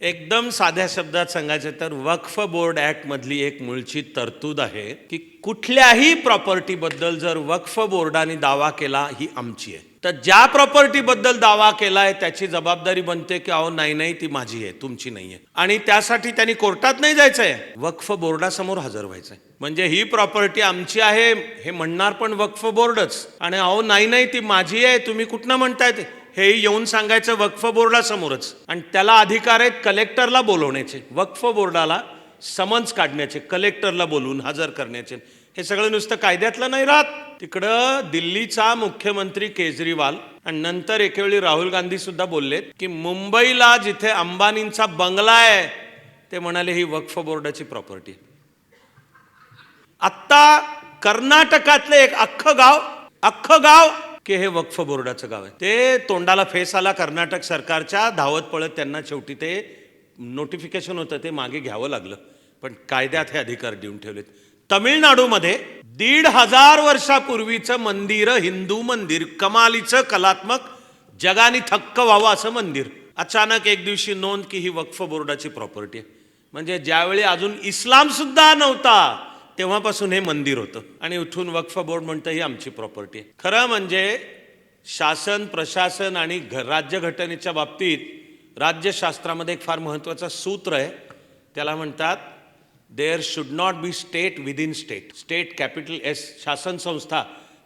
एकदम साध्या शब्दात सांगायचं तर वक्फ बोर्ड ऍक्ट मधली एक मूळची तरतूद आहे की कुठल्याही प्रॉपर्टीबद्दल जर वक्फ बोर्डाने दावा केला ही आमची आहे. तर ज्या प्रॉपर्टीबद्दल दावा केला आहे त्याची जबाबदारी बनते की अहो नाही नाही ती माझी आहे तुमची नाही आहे. आणि त्यासाठी त्यांनी कोर्टात नाही जायचंय. वक्फ बोर्डासमोर हजर व्हायचंय. म्हणजे ही प्रॉपर्टी आमची आहे हे म्हणणार पण वक्फ बोर्डच. आणि अहो नाही नाही ती माझी आहे तुम्ही कुठनं म्हणताय ते? हे येऊन सांगायचं वक्फ बोर्डासमोरच आणि त्याला अधिकार आहेत कलेक्टरला बोलवण्याचे. वक्फ बोर्डाला समन्स काढण्याचे कलेक्टरला बोलवून हजर करण्याचे. हे सगळं नुसतं कायद्यातलं नाही राहत. तिकडं दिल्लीचा मुख्यमंत्री केजरीवाल आणि नंतर एकेवेळी राहुल गांधी सुद्धा बोललेत की मुंबईला जिथे अंबानींचा बंगला आहे ते म्हणाले ही वक्फ बोर्डाची प्रॉपर्टी आत्ता कर्नाटकातलं एक अख्खं गाव अख्खं गाव की हे वक्फ बोर्डाचं गाव आहे. ते तोंडाला फेस आला कर्नाटक सरकारच्या धावत पळत त्यांना शेवटी ते नोटिफिकेशन होतं ते मागे घ्यावं लागलं. पण कायद्यात हे अधिकार देऊन ठेवलेत. तमिळनाडूमध्ये दीड हजार वर्षापूर्वीचं मंदिर हिंदू मंदिर कमालीचं कलात्मक जगाने थक्क व्हावं असं मंदिर. अचानक एक दिवशी नोंद की ही वक्फ बोर्डाची प्रॉपर्टी आहे. म्हणजे ज्यावेळी अजून इस्लाम सुद्धा नव्हता तेव्हापासून हे मंदिर होतं. आणि उठून वक्फ बोर्ड म्हणतं ही आमची प्रॉपर्टी आहे. खरं म्हणजे शासन प्रशासन आणि घ राज्यघटनेच्या बाबतीत राज्यशास्त्रामध्ये एक फार महत्त्वाचं सूत्र आहे. त्याला म्हणतात there should not be state within state state capital S शासन संस्था.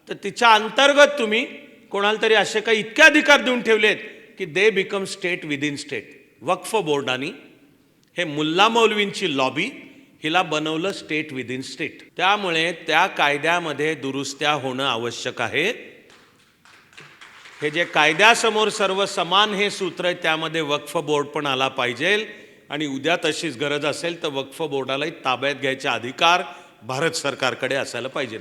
तर तिच्या अंतर्गत तुम्ही कोणाला तरी असे काही इतके अधिकार देऊन ठेवलेत की they become state within state वक्फ बोर्डानी हे मुल्ला मौलवींची लॉबी हिला बनवलं स्टेट विदिन स्टेट त्यामुळे त्या कायद्यामध्ये दुरुस्त्या होणं आवश्यक आहे. हे जे कायद्यासमोर सर्व समान हे सूत्र आहे त्यामध्ये वक्फ बोर्ड पण आला पाहिजे. आणि उद्या तशीच गरज असेल तर वक्फ बोर्डालाही ताब्यात घ्यायचे अधिकार भारत सरकारकडे असायला पाहिजे.